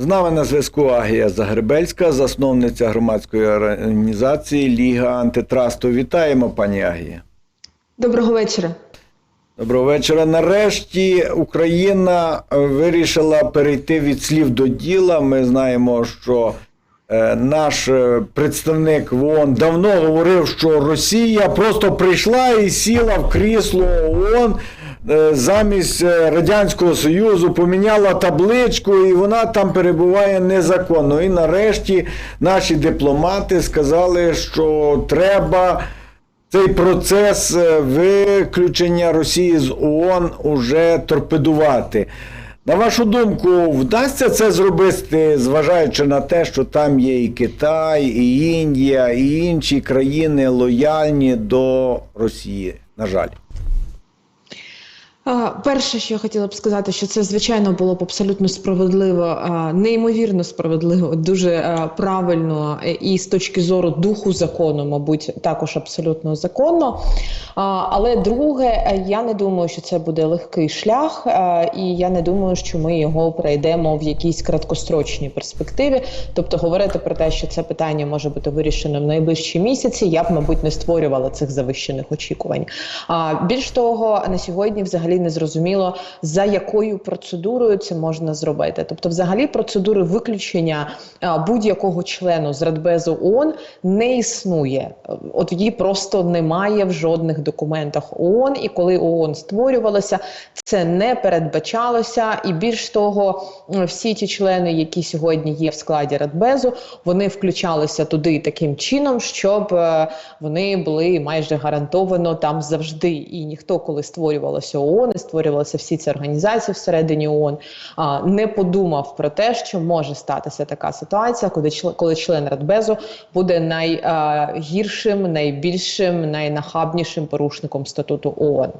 З нами на зв'язку Агія Загребельська, засновниця громадської організації Ліга антитрасту. Вітаємо, пані Агія. Доброго вечора. Доброго вечора. Нарешті Україна вирішила перейти від слів до діла. Ми знаємо, що е, наш е, представник в ООН давно говорив, що Росія просто прийшла і сіла в крісло ООН замість е, Радянського Союзу, поміняла табличку, і вона там перебуває незаконно. І нарешті наші дипломати сказали, що треба. Цей процес е, виключення Росії з ООН уже торпедувати. На вашу думку, вдасться це зробити, зважаючи на те, що там є і Китай, і Індія, і інші країни лояльні до Росії, на жаль. Перше, що я хотіла б сказати, що це звичайно було б абсолютно справедливо, неймовірно справедливо, дуже правильно е, і з точки зору духу закону, мабуть, також абсолютно законно. Але друге, е, я не думаю, що це буде легкий шлях, і я не думаю, що ми його пройдемо в якійсь краткострочній перспективі. Тобто, говорити про те, що це питання може бути вирішено в найближчі місяці, я б, мабуть, не створювала цих завищених очікувань. Більш того, на сьогодні взагалі не зрозуміло за якою процедурою це можна зробити. Тобто, взагалі, процедури виключення будь-якого члену з Радбезу ООН не існує. От її просто немає в жодних документах ООН. І коли ООН створювалося, це не передбачалося. І більш того, всі ті члени, які сьогодні є в складі Радбезу, вони включалися туди таким чином, щоб е, вони були майже гарантовано там завжди. І ніхто, коли створювалося ООН, і створювалися всі ці організації всередині ООН, не подумав про те, що може статися така ситуація, коли коли член Радбезу буде найгіршим, найбільшим, найнахабнішим порушником статуту ООН.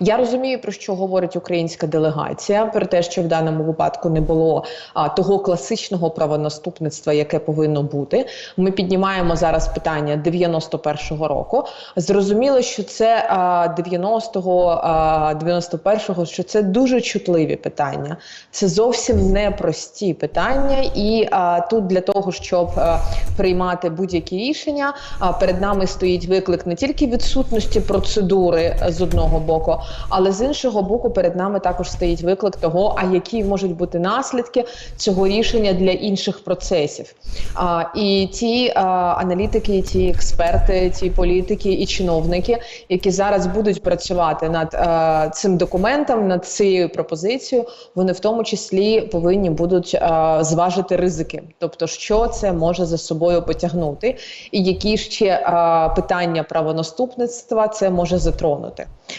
Я розумію, про що говорить українська делегація, про те, що в даному випадку не було а, того класичного правонаступництва, яке повинно бути. Ми піднімаємо зараз питання 91-го року. Зрозуміло, що це а, 90-го, а, 91-го, що це дуже чутливі питання. Це зовсім непрості питання, і а, тут для того, щоб а, приймати будь-які рішення, а, перед нами стоїть виклик не тільки відсутності процедури з одного боку, але з іншого боку, перед нами також стоїть виклик того, а які можуть бути наслідки цього рішення для інших процесів. А, і ті а, аналітики, ті експерти, ті політики і чиновники, які зараз будуть працювати над а, цим документом, над цією пропозицією, вони в тому числі повинні будуть а, зважити ризики, тобто що це може за собою потягнути, і які ще а, питання правонаступництва це може затронути.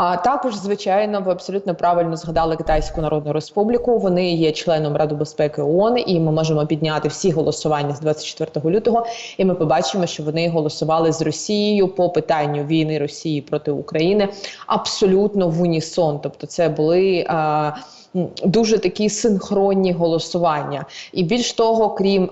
А також, звичайно, ви абсолютно правильно згадали Китайську Народну Республіку. Вони є членом Ради безпеки ООН, і ми можемо підняти всі голосування з 24 лютого. І ми побачимо, що вони голосували з Росією по питанню війни Росії проти України абсолютно в унісон. Тобто, це були. А, Дуже такі синхронні голосування, і більш того, крім е,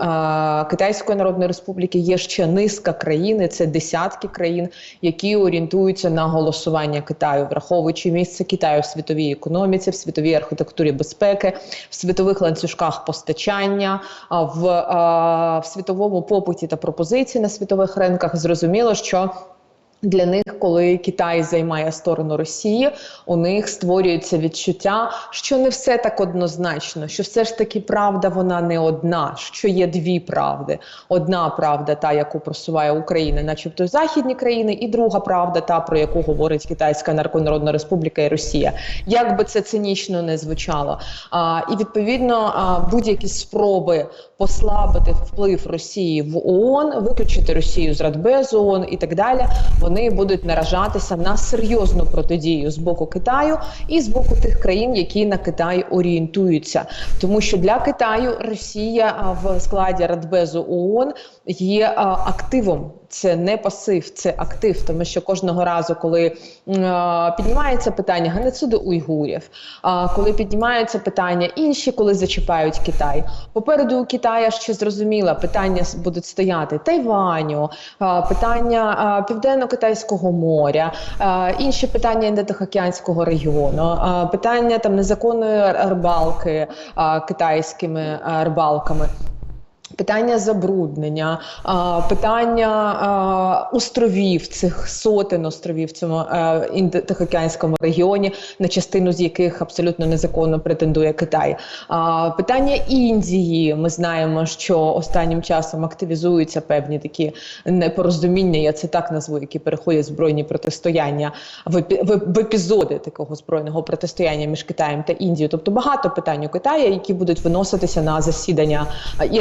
Китайської Народної Республіки, є ще низка країн, це десятки країн, які орієнтуються на голосування Китаю, враховуючи місце Китаю в світовій економіці, в світовій архітектурі безпеки, в світових ланцюжках постачання, в, в світовому попиті та пропозиції на світових ринках. Зрозуміло, що для них, коли Китай займає сторону Росії, у них створюється відчуття, що не все так однозначно, що все ж таки правда вона не одна, що є дві правди. Одна правда, та яку просуває Україна, начебто західні країни, і друга правда, та про яку говорить Китайська Нарконародна Республіка і Росія. Як би це цинічно не звучало, а, і відповідно будь-які спроби послабити вплив Росії в ООН, виключити Росію з Радбезу ООН і так далі, вони будуть наражатися на серйозну протидію з боку Китаю і з боку тих країн, які на Китай орієнтуються, тому що для Китаю Росія в складі Радбезу ООН є активом. Це не пасив, це актив. Тому що кожного разу, коли е, піднімається питання геноциду уйгурів, а коли піднімаються питання інші, коли зачіпають Китай. Попереду у Китая ще зрозуміло, питання будуть стояти Тайваню, а, питання а, Південно-Китайського моря, а, інші питання Індотихоокеанського регіону, а, питання там незаконної рибалки а, китайськими а, рибалками. Питання забруднення, питання островів, цих сотень островів в цьому е, індотихоокеанському регіоні, на частину з яких абсолютно незаконно претендує Китай. Питання Індії. Ми знаємо, що останнім часом активізуються певні такі непорозуміння, я це так назву, які переходять збройні протистояння в, епі- в, в епізоди такого збройного протистояння між Китаєм та Індією. Тобто багато питань у Китаї, які будуть виноситися на засідання і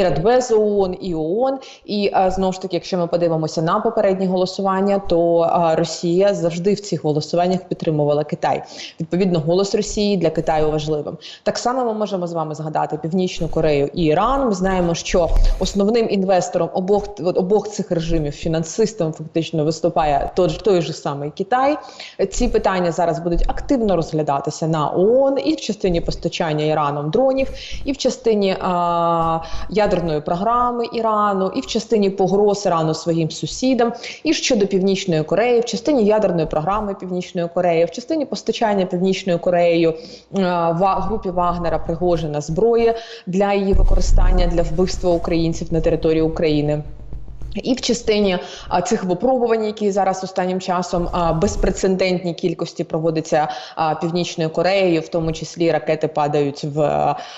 Радбезу ООН, і ООН. І знову ж таки, якщо ми подивимося на попередні голосування, то Росія завжди в цих голосуваннях підтримувала Китай. Відповідно, голос Росії для Китаю важливим. Так само ми можемо з вами згадати Північну Корею і Іран. Ми знаємо, що основним інвестором обох обох цих режимів, фінансистом, фактично виступає той, той же самий Китай. Ці питання зараз будуть активно розглядатися на ООН і в частині постачання Іраном дронів, і в частині а, ядерної програми Ірану, і в частині погроз Ірану своїм сусідам, і щодо Північної Кореї, в частині ядерної програми Північної Кореї, в частині постачання Північною Кореєю а, групі Вагнера Пригожина зброї для її використання для вбивства українців на території України. І в частині а, цих випробувань, які зараз останнім часом а, безпрецедентній кількості проводиться а, північною Кореєю, в тому числі ракети падають в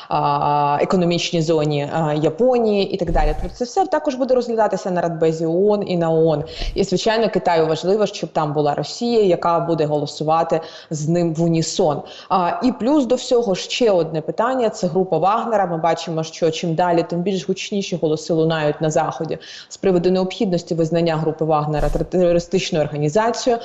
а, економічній зоні а, Японії і так далі. Тобто це все також буде розглядатися на Радбезі ООН і на ООН. І звичайно, Китаю важливо, щоб там була Росія, яка буде голосувати з ним в унісон. А, і плюс до всього ще одне питання: це група Вагнера. Ми бачимо, що чим далі, тим більш гучніші голоси лунають на заході з приводу необхідності визнання групи Вагнера тер- терористичною організацією.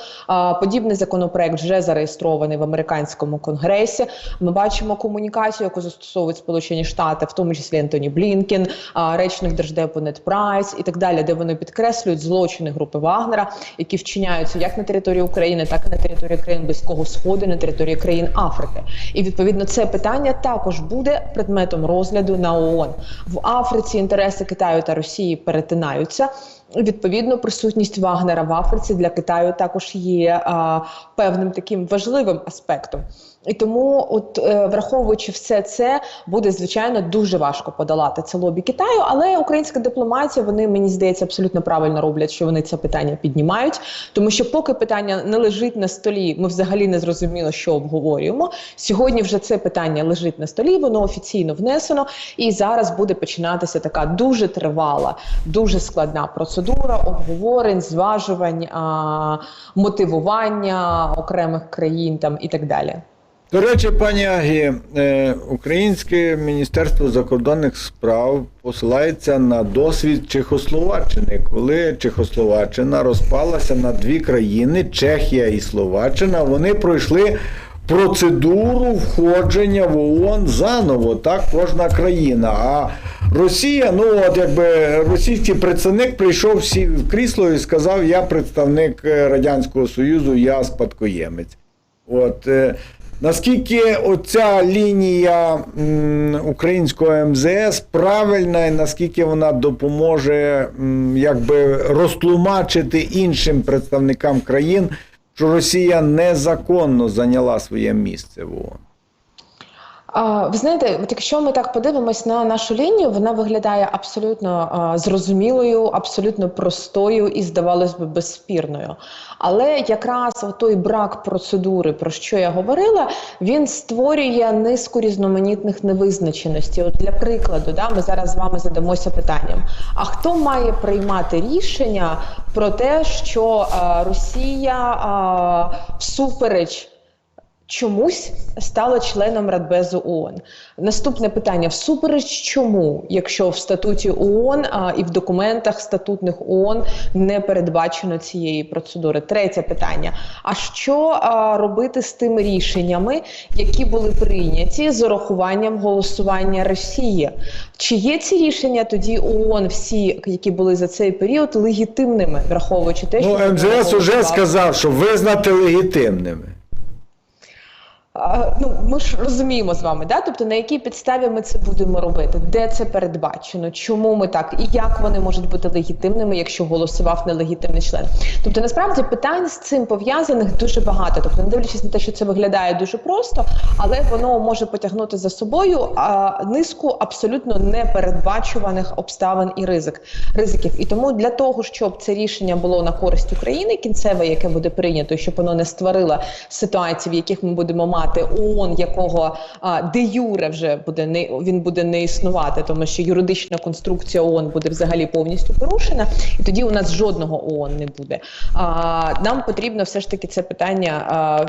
Подібний законопроект вже зареєстрований в американському конгресі. Ми бачимо комунікацію, яку застосовують Сполучені Штати, в тому числі Ентоні Блінкен, речник держдепу Нед Прайс і так далі, де вони підкреслюють злочини групи Вагнера, які вчиняються як на території України, так і на території країн Близького Сходу, на території країн Африки. І відповідно це питання також буде предметом розгляду на ООН. В Африці інтереси Китаю та Росії перетинаються. Відповідно, присутність Вагнера в Африці для Китаю також є а, певним таким важливим аспектом. І тому, от е, враховуючи все це, буде звичайно дуже важко подолати це лобі Китаю. Але українська дипломатія, вони мені здається абсолютно правильно роблять, що вони це питання піднімають. Тому що, поки питання не лежить на столі, ми взагалі не зрозуміло, що обговорюємо. Сьогодні вже це питання лежить на столі, воно офіційно внесено, і зараз буде починатися така дуже тривала, дуже складна процедура обговорень, зважувань, а, мотивування окремих країн там і так далі. До речі, пані Агі, е, Українське Міністерство закордонних справ посилається на досвід Чехословаччини, коли Чехословаччина розпалася на дві країни Чехія і Словаччина. Вони пройшли процедуру входження в ООН заново, так, кожна країна. А Росія, ну от якби російський представник прийшов сів в крісло і сказав: Я представник е, Радянського Союзу, я спадкоємець. От е, наскільки оця лінія українського МЗС правильна, і наскільки вона допоможе якби розтлумачити іншим представникам країн, що Росія незаконно зайняла своє місце в ООН? Ви знаєте, от якщо ми так подивимось на нашу лінію, вона виглядає абсолютно зрозумілою, абсолютно простою і, здавалось би, безспірною. Але якраз той брак процедури, про що я говорила, він створює низку різноманітних невизначеностей. От для прикладу, да, ми зараз з вами задамося питанням: а хто має приймати рішення про те, що Росія всупереч чомусь стала членом Радбезу ООН. Наступне питання: всупереч чому, якщо в статуті ООН а, і в документах статутних ООН не передбачено цієї процедури? Третє питання: а що а, робити з тими рішеннями, які були прийняті з урахуванням голосування Росії? Чи є ці рішення тоді ООН, всі, які були за цей період, легітимними, враховуючи те, що Ну, вони МЗС голосували? сказав, що визнати легітимними. Ну, ми ж розуміємо з вами, да? тобто на якій підставі ми це будемо робити, де це передбачено, чому ми так і як вони можуть бути легітимними, якщо голосував нелегітимний член. Тобто, насправді питань з цим пов'язаних дуже багато. Тобто, не дивлячись на те, що це виглядає дуже просто, але воно може потягнути за собою а, низку абсолютно непередбачуваних обставин і ризик ризиків. І тому для того, щоб це рішення було на користь України, кінцеве, яке буде прийнято, щоб воно не створило ситуацій, в яких ми будемо мати ООН, якого де юре вже буде не він буде не існувати, тому що юридична конструкція ООН буде взагалі повністю порушена, і тоді у нас жодного ООН не буде. А, нам потрібно все ж таки це питання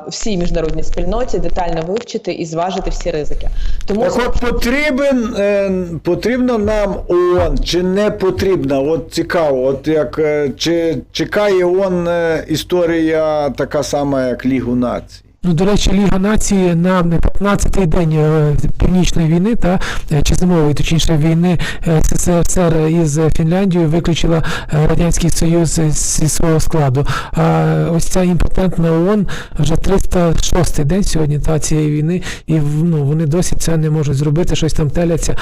всій міжнародній спільноті детально вивчити і зважити всі ризики. Тому Так от потрібен, е, потрібно нам ООН чи не потрібна? От цікаво, от як е, чи чекає ООН е, історія така сама, як Лігу націй? Ну, до речі, Ліга нації на 15-й день е, північної війни та е, чи зимової, точніше війни е, СССР із Фінляндією виключила Радянський Союз зі свого складу. А ось ця імпотентна ООН вже 306-й день сьогодні та цієї війни, і ну, вони досі це не можуть зробити, щось там теляться,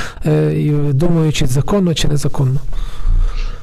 і думаючи, законно чи незаконно.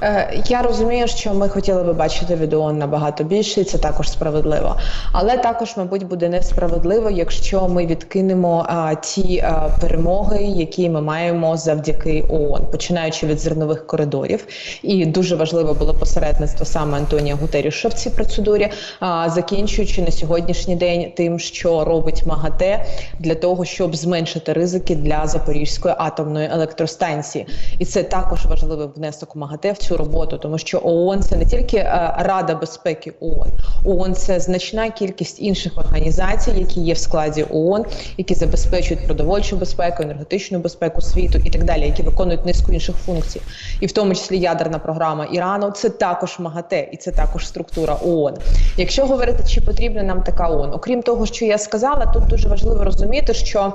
Е, Я розумію, що ми хотіли би бачити від ООН набагато більше, і це також справедливо. Але також, мабуть, буде несправедливо, якщо ми відкинемо а, ті а, перемоги, які ми маємо завдяки ООН, починаючи від зернових коридорів. І дуже важливо було посередництво саме Антонія Гутеріша в цій процедурі, а, закінчуючи на сьогоднішній день тим, що робить МАГАТЕ для того, щоб зменшити ризики для Запорізької атомної електростанції. І це також важливий внесок МАГАТЕ в цю роботу, тому що ООН це не тільки е, Рада безпеки ООН, ООН це значна кількість інших організацій, які є в складі ООН, які забезпечують продовольчу безпеку, енергетичну безпеку світу і так далі, які виконують низку інших функцій, і в тому числі ядерна програма Ірану. Це також МАГАТЕ, і це також структура ООН. Якщо говорити, чи потрібна нам така ООН, окрім того, що я сказала, тут дуже важливо розуміти, що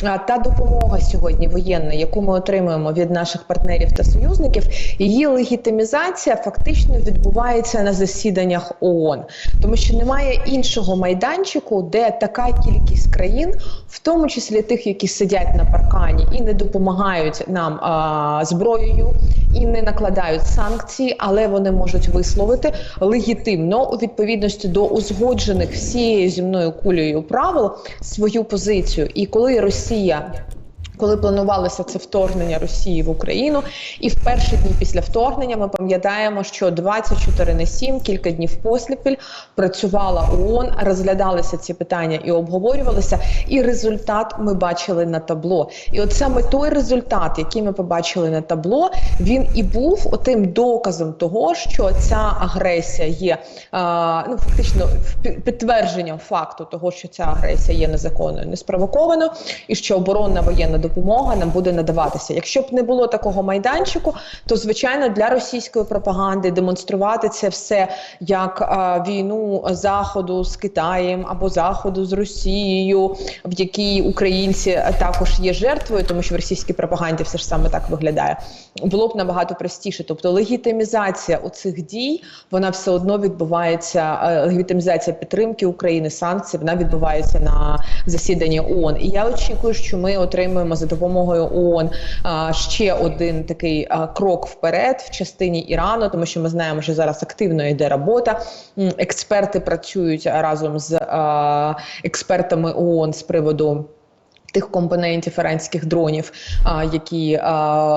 Та допомога сьогодні воєнна, яку ми отримуємо від наших партнерів та союзників, її легітимізація фактично відбувається на засіданнях ООН, тому що немає іншого майданчику, де така кількість країн, в тому числі тих, які сидять на паркані і не допомагають нам а, зброєю, і не накладають санкції, але вони можуть висловити легітимно у відповідності до узгоджених всією земною кулею правил свою позицію. І коли Росія policía коли планувалося це вторгнення Росії в Україну, і в перші дні після вторгнення ми пам'ятаємо, що 24 на 7, кілька днів поспіль працювала ООН, розглядалися ці питання і обговорювалися. І результат ми бачили на табло. І от саме той результат, який ми побачили на табло, він і був отим доказом того, що ця агресія є а, ну фактично підтвердженням факту того, що ця агресія є незаконною, неспровокованою, і що оборонна воєнна допомога нам буде надаватися. Якщо б не було такого майданчику, то звичайно для російської пропаганди демонструвати це все як а, війну заходу з Китаєм або заходу з Росією, в якій українці також є жертвою, тому що в російській пропаганді все ж саме так виглядає. Було б набагато простіше. Тобто легітимізація оцих дій вона все одно відбувається. е, Легітимізація підтримки України, санкцій, вона відбувається на засіданні ООН. І я очікую, що ми отримуємо за допомогою ООН ще один такий крок вперед в частині Ірану, тому що ми знаємо, що зараз активно йде робота. Експерти працюють разом з експертами ООН з приводу Тих компонентів іранських дронів, які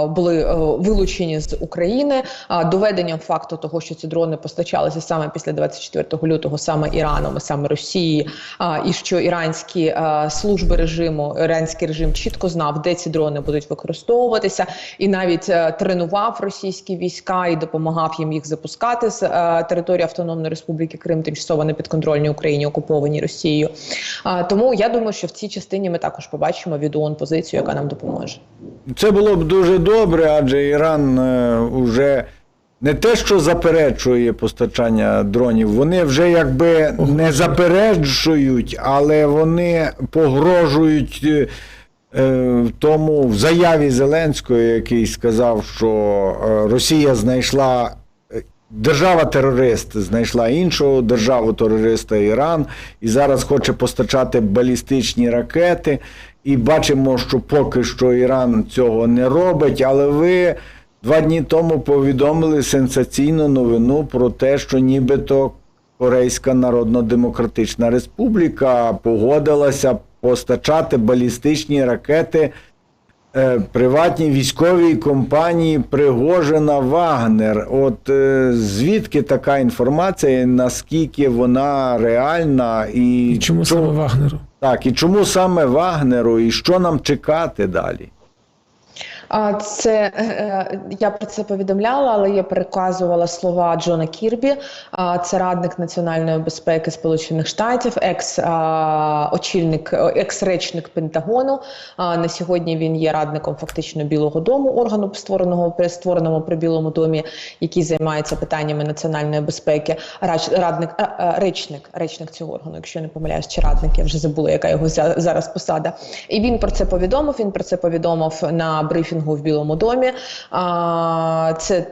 були е, вилучені з України, доведенням факту того, що ці дрони постачалися саме після 24 лютого, саме Іраном, і саме Росії, а, і що іранські служби режиму, іранський режим чітко знав, де ці дрони будуть використовуватися, і навіть е, тренував російські війська і допомагав їм їх запускати з е, території Автономної Республіки Крим, тимчасово не підконтрольній Україні, окупованій Росією. Тому я думаю, що в цій частині ми також побачимо від ООН позицію, яка нам допоможе. Це було б дуже добре, адже Іран е, уже не те, що заперечує постачання дронів, вони вже якби не заперечують, але вони погрожують е, е, в тому в заяві Зеленського, який сказав, що е, Росія знайшла. Держава-терорист знайшла іншого державу-терориста Іран і зараз хоче постачати балістичні ракети. І бачимо, що поки що Іран цього не робить. Але ви два дні тому повідомили сенсаційну новину про те, що нібито Корейська Народно-Демократична Республіка погодилася постачати балістичні ракети е, військові військовій компанії Пригожина Вагнер. От е, звідки така інформація, наскільки вона реальна і, І чому саме Вагнеру? так, і чому саме Вагнеру, і що нам чекати далі? Це е, е, я про це повідомляла, але я переказувала слова Джона Кірбі. Це радник національної безпеки Сполучених Штатів, екс очільник, екс-речник Пентагону. На сьогодні він є радником фактично Білого Дому, органу створеного при створеного при Білому домі, який займається питаннями національної безпеки. Радник а, речник, речник цього органу, якщо не помиляюсь, чи радник, я вже забула, яка його за- зараз посада. І він про це повідомив. Він про це повідомив на брифінгу в Білому домі. А, це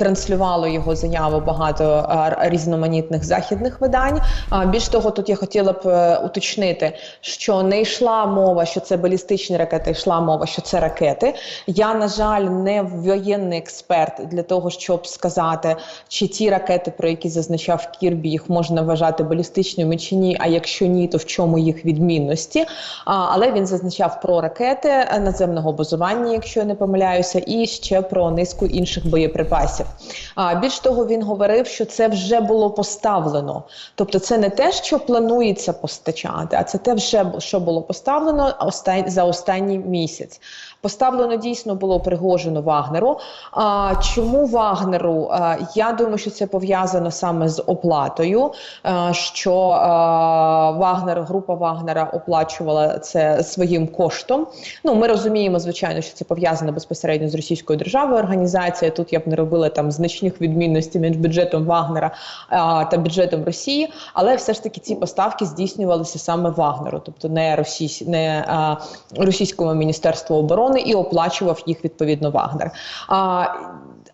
транслювало його заяву багато різноманітних західних видань. Більш того, тут я хотіла б е, уточнити, що не йшла мова, що це балістичні ракети, йшла мова, що це ракети. Я, на жаль, не воєнний експерт для того, щоб сказати, чи ті ракети, про які зазначав Кірбі, їх можна вважати балістичними чи ні. А якщо ні, то в чому їх відмінності? Але він зазначав про ракети е, наземного базування, якщо я не помиляюся, і ще про низку інших боєприпасів. А більш того, він говорив, що це вже було поставлено. Тобто, це не те, що планується постачати, а це те, вже що було поставлено за останній місяць. Поставлено дійсно було Пригожину Вагнеру. А чому Вагнеру? Я думаю, що це пов'язано саме з оплатою. що Вагнер, група Вагнера оплачувала це своїм коштом. Ну, ми розуміємо, звичайно, що це пов'язано безпосередньо з російською державою. Організація тут я б не робила там значних відмінностей між бюджетом Вагнера а, та бюджетом Росії, але все ж таки ці поставки здійснювалися саме Вагнеру, тобто не російсь, не а, російському міністерству оборони, і оплачував їх відповідно Вагнер. А,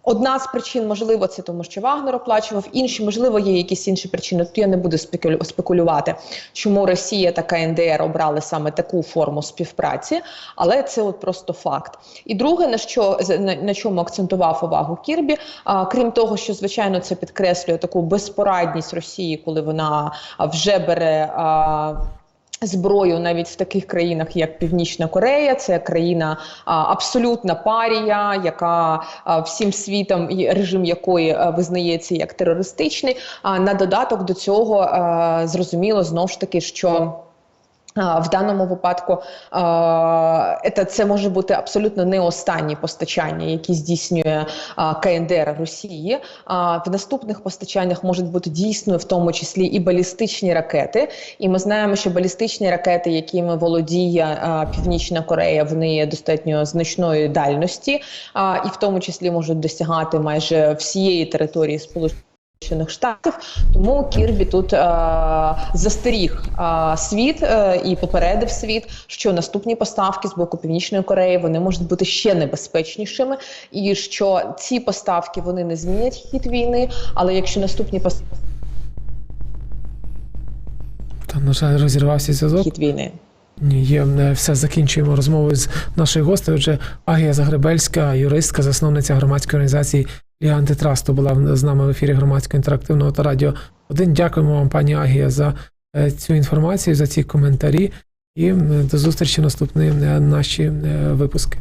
Одна з причин, можливо, це тому, що Вагнер оплачував. Інші, можливо, є якісь інші причини. Тут я не буду спекулю- спекулювати, чому Росія та КНДР обрали саме таку форму співпраці, але це от просто факт. І друге, на що на чому акцентував увагу Кірбі, а, крім того, що звичайно це підкреслює таку безпорадність Росії, коли вона вже бере. А, Зброю навіть в таких країнах, як Північна Корея, це країна а, абсолютна парія, яка а, всім світом режим якої а, визнається як терористичний. А на додаток до цього а, зрозуміло знов ж таки, що. В даному випадку це, може бути абсолютно не останні постачання, які здійснює КНДР Росії. В наступних постачаннях можуть бути дійсно в тому числі і балістичні ракети. І ми знаємо, що балістичні ракети, якими володіє Північна Корея, вони є достатньо значної дальності, і в тому числі можуть досягати майже всієї території Сполучених. Сполучених Штатів, тому Кірбі тут е, застеріг е, світ е, і попередив світ, що наступні поставки з боку Північної Кореї вони можуть бути ще небезпечнішими, і що ці поставки вони не змінять хід війни. Але якщо наступні поставки Та, на жаль, розірвався зв'язок. хід війни. Ні, є все закінчуємо розмову з нашою гостею. Отже, Агія Загребельська, юристка, засновниця громадської організації Ліга антитрасту, була з нами в ефірі громадського інтерактивного та радіо 1. Дякуємо вам, пані Агія, за е, цю інформацію, за ці коментарі. І до зустрічі в наступні е, наші е, випуски.